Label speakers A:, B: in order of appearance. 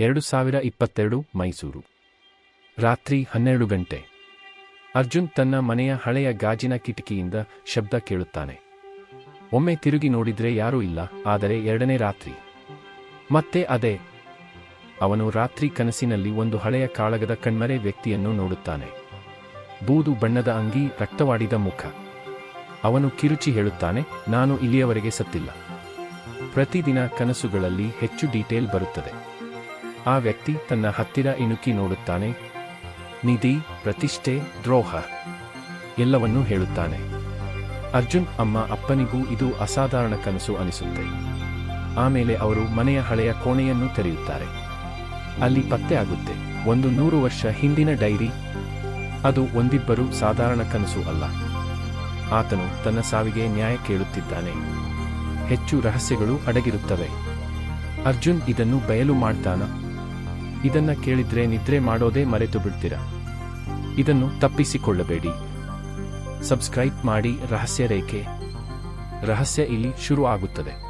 A: ಎರಡು ಸಾವಿರ ಇಪ್ಪತ್ತೆರಡು ಮೈಸೂರು. ರಾತ್ರಿ ಹನ್ನೆರಡು ಗಂಟೆ. ಅರ್ಜುನ್ ತನ್ನ ಮನೆಯ ಹಳೆಯ ಗಾಜಿನ ಕಿಟಕಿಯಿಂದ ಶಬ್ದ ಕೇಳುತ್ತಾನೆ. ಒಮ್ಮೆ ತಿರುಗಿ ನೋಡಿದ್ರೆ ಯಾರೂ ಇಲ್ಲ, ಆದರೆ ಎರಡನೇ ರಾತ್ರಿ. ಮತ್ತೆ ಅದೇ. ಅವನು ರಾತ್ರಿ ಕನಸಿನಲ್ಲಿ ಒಂದು ಹಳೆಯ ಕಾಳಗದ ಕಣ್ಮರೆ ವ್ಯಕ್ತಿಯನ್ನು ನೋಡುತ್ತಾನೆ. ಬೂದು ಬಣ್ಣದ ಅಂಗಿ, ರಕ್ತವಾಡಿದ ಮುಖ. ಅವನು ಕಿರುಚಿ ಹೇಳುತ್ತಾನೆ, ನಾನು ಇಲ್ಲಿಯವರೆಗೆ ಸತ್ತಿಲ್ಲ. ಪ್ರತಿದಿನ ಕನಸುಗಳಲ್ಲಿ ಹೆಚ್ಚು ಡೀಟೇಲ್ ಬರುತ್ತದೆ. ಆ ವ್ಯಕ್ತಿ ತನ್ನ ಹತ್ತಿರ ಇಣುಕಿ ನೋಡುತ್ತಾನೆ. ನಿಧಿ, ಪ್ರತಿಷ್ಠೆ, ದ್ರೋಹ ಎಲ್ಲವನ್ನೂ ಹೇಳುತ್ತಾನೆ. ಅರ್ಜುನ್ ಅಮ್ಮ ಅಪ್ಪನಿಗೂ ಇದು ಅಸಾಧಾರಣ ಕನಸು ಅನಿಸುತ್ತೆ. ಆಮೇಲೆ ಅವರು ಮನೆಯ ಹಳೆಯ ಕೋಣೆಯನ್ನು ತೆರೆಯುತ್ತಾರೆ. ಅಲ್ಲಿ ಪತ್ತೆ ಆಗುತ್ತೆ, ಒಂದು ನೂರು ವರ್ಷ ಹಿಂದಿನ ಡೈರಿ. ಅದು ಒಂದಿಬ್ಬರು ಸಾಧಾರಣ ಕನಸು ಅಲ್ಲ. ಆತನು ತನ್ನ ಸಾವಿಗೆ ನ್ಯಾಯ ಕೇಳುತ್ತಿದ್ದಾನೆ. ಹೆಚ್ಚು ರಹಸ್ಯಗಳು ಅಡಗಿರುತ್ತವೆ. ಅರ್ಜುನ್ ಇದನ್ನು ಬಯಲು ಮಾಡ್ತಾನ. ಇದನ್ನ ಕೇಳಿದ್ರೆ ನಿದ್ರೆ ಮಾಡೋದೇ ಮರೆತು ಬಿಡ್ತೀರ ಇದನ್ನು ತಪ್ಪಿಸಿಕೊಳ್ಳಬೇಡಿ. ಸಬ್ಸ್ಕ್ರೈಬ್ ಮಾಡಿ ರಹಸ್ಯ ರೇಖೆ. ರಹಸ್ಯ ಇಲ್ಲಿ ಶುರು ಆಗುತ್ತದೆ.